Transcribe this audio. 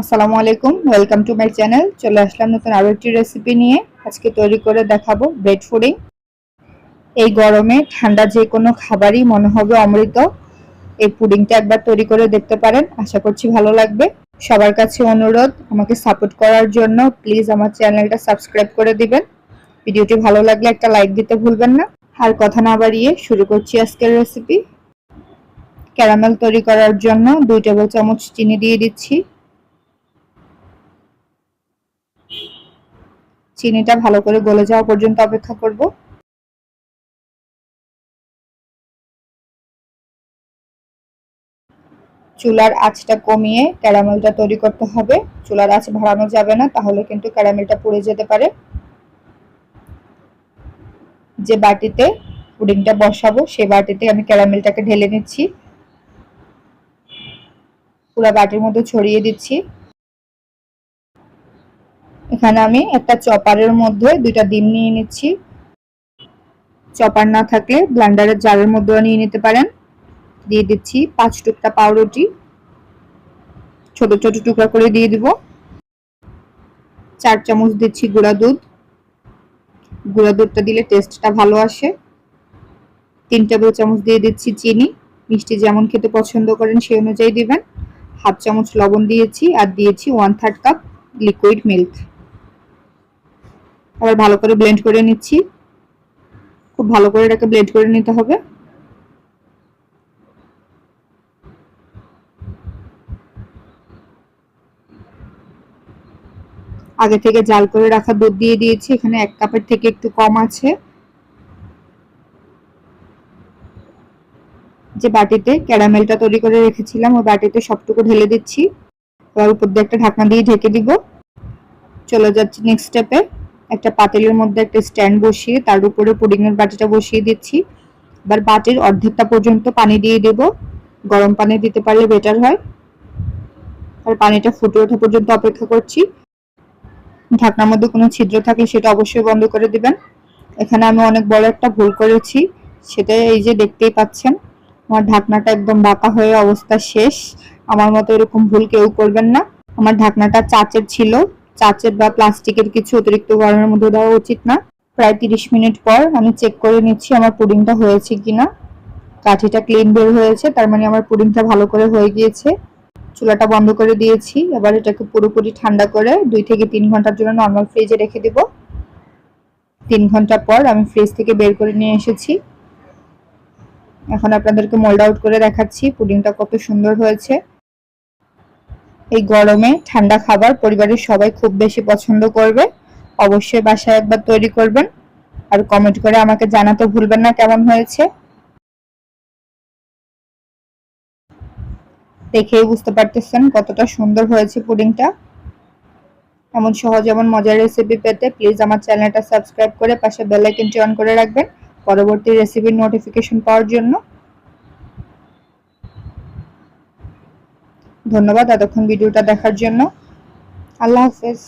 আসসালামু আলাইকুম welcome to my channel চলে আসলাম নতুন আরও একটি রেসিপি নিয়ে। আজকে তৈরি করে দেখাবো ব্রেড ফুডিং এই গরমে ঠান্ডা যে কোনো খাবারই মনে হবে অমৃত। এই পুডিংটা একবার তৈরি করে দেখতে পারেন, আশা করছি ভালো লাগবে। সবার কাছে অনুরোধ, আমাকে সাপোর্ট করার জন্য প্লিজ আমার চ্যানেলটা সাবস্ক্রাইব করে দিবেন। ভিডিওটি ভালো লাগলে একটা লাইক দিতে ভুলবেন না। আর কথা না বাড়িয়ে শুরু করছি আজকের রেসিপি ক্যারামেল তৈরি করার জন্য দুই টেবিল চামচ চিনি দিয়ে দিচ্ছি। চিনিটা ভালো করে গলে যাওয়া পর্যন্ত অপেক্ষা করব। চুলার আঁচটা কমিয়ে ক্যারামেলটা তৈরি করতে হবে। চুলার আঁচ বাড়ানো যাবে না, তাহলে কিন্তু ক্যারামেলটা পুড়ে যেতে পারে। যে বাটিতে পুডিংটা বসাবো, সে বাটিতে আমি ক্যারামেলটাকে ঢেলে নিচ্ছি। পুরো বাটির মধ্যে ছড়িয়ে দিচ্ছি। এখানে আমি একটা চপারের মধ্যে দুইটা ডিম নিয়ে নিচ্ছি। চপার না থাকলে ব্লান্ডারের জারের মধ্যেও নিয়ে নিতে পারেন। দিয়ে দিচ্ছি পাঁচ টুকটা পাউরুটি। ছোট ছোট টুকরা করে দিয়ে দিব। চার চামচ দিচ্ছি গুঁড়া দুধ। গুঁড়া দুধটা দিলে টেস্টটা ভালো আসে। তিন টেবিল চামচ দিয়ে দিচ্ছি চিনি। মিষ্টি যেমন খেতে পছন্দ করেন সেই অনুযায়ী দিবেন। হাফ চামচ লবণ দিয়েছি আর দিয়েছি one third cup liquid milk আবার ভালো করে ব্লেন্ড করে নিচ্ছি। খুব ভালো করে এটাকে ব্লেন্ড করে নিতে হবে। আগে থেকে জাল করে রাখা দুধ দিয়ে দিয়েছি, এখানে এক কাপের থেকে একটু কম আছে। যে বাটিতে ক্যারামেলটা তৈরি করে রেখেছিলাম, ওই বাটিতে সবটুকু ঢেলে দিচ্ছি। এবার উপর দিয়ে একটা ঢাকনা দিয়ে ঢেকে দিব। চলে যাচ্ছি নেক্সট স্টেপে একটা পাতিলের মধ্যে একটা স্ট্যান্ড বসিয়ে তার উপরে পুডিংয়ের বাটিটা বসিয়ে দিচ্ছি। এবার বাটির অর্ধেকটা পর্যন্ত পানি দিয়ে দেব। গরম পানি দিতে পারলে বেটার হয়। আর পানিটা ফুটে ওঠা পর্যন্ত অপেক্ষা করছি। ঢাকনার মধ্যে কোনো ছিদ্র থাকলে সেটা অবশ্যই বন্ধ করে দিবেন। এখানে আমি অনেক বড় একটা ভুল করেছি, সেটা এই যে দেখতেই পাচ্ছেন। আমার ঢাকনাটা একদম বাঁকা হয়ে অবস্থা শেষ। আমার মতো এরকম ভুল কেউ করবেন না। আমার ঢাকনাটা চাচের ছিল। চাচের বা প্লাস্টিকের কিছু অতিরিক্ত গরমের মধ্যে দেওয়া উচিত না। প্রায় তিরিশ মিনিট পর আমি চেক করে নিচ্ছি আমার পুডিংটা হয়েছে কিনা। কাঠিটা ক্লিন বের হয়েছে, তার মানে আমার পুডিংটা ভালো করে হয়ে গিয়েছে। চুলাটা বন্ধ করে দিয়েছি, এবার এটাকে পুরোপুরি ঠান্ডা করে দুই থেকে তিন ঘণ্টার জন্য নর্মাল ফ্রিজে রেখে দিব। তিন ঘণ্টা পর আমি ফ্রিজ থেকে বের করে নিয়ে এসেছি। এখন আপনাদেরকে মোল্ড আউট করে দেখাচ্ছি পুডিংটা কত সুন্দর হয়েছে। এই গরমে ঠান্ডা খাবার পরিবারের সবাই খুব বেশি পছন্দ করবে। অবশ্যই বাসায় একবার তৈরি করবেন। আর কমেন্ট করে আমাকে জানাতে ভুলবেন না কেমন হয়েছে। দেখেই বুঝতে পারতেছেন কতটা সুন্দর হয়েছে পুডিংটা। এমন সহজ, এমন মজার রেসিপি পেতে প্লিজ আমার চ্যানেলটা সাবস্ক্রাইব করে পাশে বেল আইকনটি অন করে রাখবেন। পরবর্তী রেসিপির নোটিফিকেশন পাওয়ার জন্য। ধন্যবাদ এতক্ষণ ভিডিওটা দেখার জন্য। আল্লাহ হাফেজ।